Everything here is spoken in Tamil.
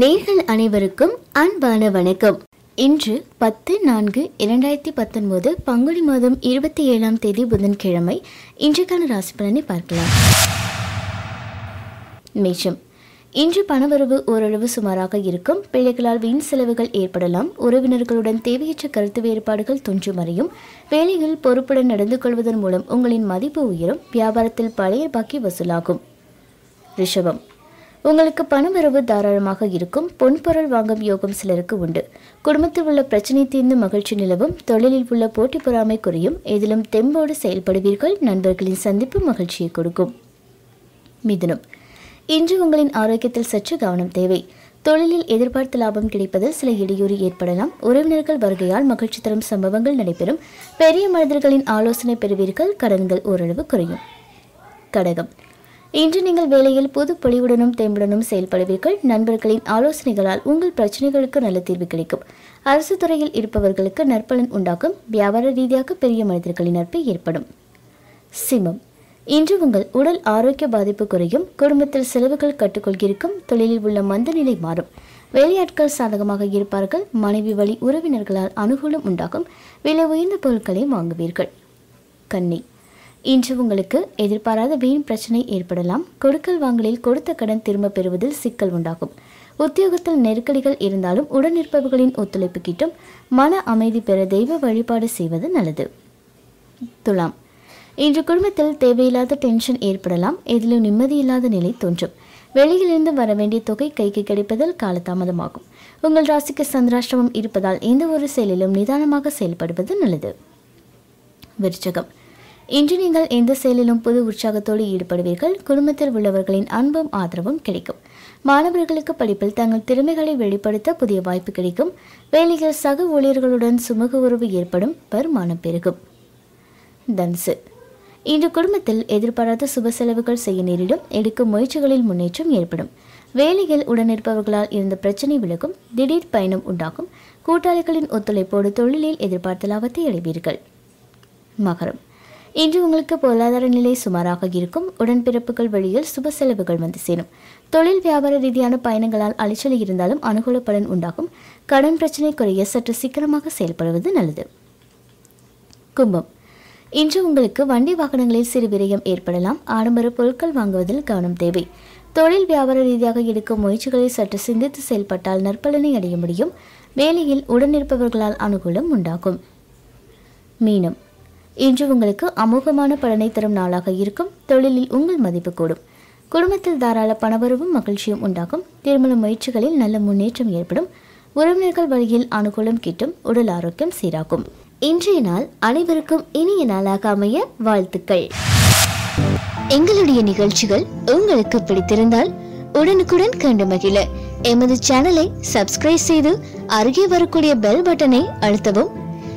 நேர்கள் அனைவருக்கும் அன்பான வணக்கம். இன்று பத்து நான்கு இரண்டாயிரத்தி பத்தொன்பது பங்குனி மாதம் இருபத்தி ஏழாம் தேதி புதன்கிழமை இன்றைக்கான ராசி பலனை பார்க்கலாம். மேஷம். இன்று பணவரவு ஓரளவு சுமாராக இருக்கும். பிள்ளைகளால் வீண் செலவுகள் ஏற்படலாம். உறவினர்களுடன் தேவையற்ற கருத்து வேறுபாடுகள் தோன்றும் வரையும் வேலையில் பொறுப்புடன் நடந்து கொள்வதன் மூலம் உங்களின் மதிப்பு உயரும். வியாபாரத்தில் பழைய பாக்கி வசூலாகும். ரிஷபம். உங்களுக்கு பணவரவு தாராளமாக இருக்கும். பொன்பொருள் வாங்கும் யோகம் சிலருக்கு உண்டு. குடும்பத்தில் உள்ள பிரச்சனை தீர்ந்து மகிழ்ச்சி நிலவும். தொழிலில் உள்ள போட்டி பொறாமை குறையும். எதிலும் தெம்போடு செயல்படுவீர்கள். நண்பர்களின் சந்திப்பு மகிழ்ச்சியை கொடுக்கும். மிதுனம். இன்று உங்களின் ஆரோக்கியத்தில் சற்று கவனம் தேவை. தொழிலில் எதிர்பார்த்த லாபம் கிடைப்பதில் சில இடையூறு ஏற்படலாம். உறவினர்கள் வருகையால் மகிழ்ச்சி தரும் சம்பவங்கள் நடைபெறும். பெரிய மனிதர்களின் ஆலோசனை பெறுவீர்கள். கடன்கள் ஓரளவு குறையும். கடகம். இன்று நீங்கள் வேலையில் புது பொலிவுடனும் தேம்புடனும் செயல்படுவீர்கள். நண்பர்களின் ஆலோசனைகளால் உங்கள் பிரச்சனைகளுக்கு நல்ல தீர்வு கிடைக்கும். அரசு துறையில் இருப்பவர்களுக்கு நற்பலன் உண்டாகும். வியாபார ரீதியாக பெரிய மனிதர்களின் நட்பு ஏற்படும். சிம்மம். இன்று உங்கள் உடல் ஆரோக்கிய பாதிப்பு குறையும். குடும்பத்தில் செலவுகள் கட்டுக்கொள்கிருக்கும். தொழிலில் உள்ள மந்த நிலை மாறும். வேலையாட்கள் சாதகமாக இருப்பார்கள். மனைவி வழி உறவினர்களால் அனுகூலம் உண்டாகும். விலை உயர்ந்த பொருட்களை வாங்குவீர்கள். கன்னி. இன்று உங்களுக்கு எதிர்பாராத வீண் பிரச்சனை ஏற்படலாம். கொடுக்கல் வாங்கலில் கொடுத்த கடன் திரும்ப பெறுவதில் சிக்கல் உண்டாகும். உத்தியோகத்தில் நெருக்கடிகள் இருந்தாலும் உடனிருப்பவர்களின் ஒத்துழைப்பு கிட்டும் மன அமைதி பெற தெய்வ வழிபாடு செய்வது நல்லது. துலாம். இன்று குடும்பத்தில் தேவையில்லாத டென்ஷன் ஏற்படலாம். எதிலும் நிம்மதியில்லாத நிலை தோன்றும். வெளியிலிருந்து வர வேண்டிய தொகை கைக்கு கிடைப்பதில் காலதாமதமாகும். உங்கள் ராசிக்கு சந்திராஷ்டிரமம் இருப்பதால் எந்த ஒரு செயலிலும் நிதானமாக செயல்படுவது நல்லது. விருச்சகம். இன்று நீங்கள் எந்த செயலிலும் புது உற்சாகத்தோடு ஈடுபடுவீர்கள்? குடும்பத்தில் உள்ளவர்களின் அன்பும் ஆதரவும் கிடைக்கும். மாணவர்களுக்கு படிப்பில் தங்கள் திறமைகளை வெளிப்படுத்த புதிய வாய்ப்பு கிடைக்கும். வேலையில் சக ஊழியர்களுடன் சுமூக உறவு ஏற்படும் வருமானம் பெருகும். தனுசு. இன்று குடும்பத்தில் எதிர்பாராத சுப செலவுகள் செய்ய நேரிடும். எடுக்கும் முயற்சிகளில் முன்னேற்றம் ஏற்படும். வேலையில் உடனிருப்பவர்களால் இருந்த பிரச்சனை விலகும். திடீர் பயணம் உண்டாகும். கூட்டாளிகளின் ஒத்துழைப்போடு தொழிலில் எதிர்பார்த்த லாபத்தை அடைவீர்கள். மகரம். இன்று உங்களுக்கு பொருளாதார நிலை சுமாராக இருக்கும். உடன்பிறப்புகள் வழியில் சுப செலவுகள் வந்து சேரும். தொழில் வியாபார ரீதியான பயணங்களால் அலைச்சல் இருந்தாலும் அனுகூல பலன் உண்டாகும். கடன் பிரச்சனை குறைய சற்று சீக்கிரமாக செயல்படுவது நல்லது. கும்பம். இன்று உங்களுக்கு வண்டி வாகனங்களில் சிறு விரயம் ஏற்படலாம். ஆடம்பர பொருட்கள் வாங்குவதில் கவனம் தேவை. தொழில் வியாபார ரீதியாக எடுக்கும் முயற்சிகளை சற்று சிந்தித்து செயல்பட்டால் நற்பலனை அடைய முடியும். வேலையில் உடனிருப்பவர்களால் அனுகூலம் உண்டாகும். மீனம். இன்று உங்களுக்கு அமோகமான பலனை தரும் நாளாக இருக்கும். தொழிலில் உங்கள் மதிப்பு கூடும். குடும்பத்தில் தாராள பணவரவும் மகிழ்ச்சியும் உண்டாகும். திருமண முயற்சிகளில் நல்ல முன்னேற்றம் ஏற்படும். உறவினர்கள் வழியில் அனுகூலம் கிட்டும். உடல் ஆரோக்கியம் சீராகும். இன்றைய நாள் அனைவருக்கும் இனிய நாளாக அமைய வாழ்த்துக்கள். எங்களுடைய நிகழ்ச்சிகள் உங்களுக்கு பிடித்திருந்தால் உடனுக்குடன் கண்டு மகிழ. எமது சேனலை சப்ஸ்கிரைப் செய்து அருகே வரக்கூடிய பெல் பட்டனை அழுத்தவும்.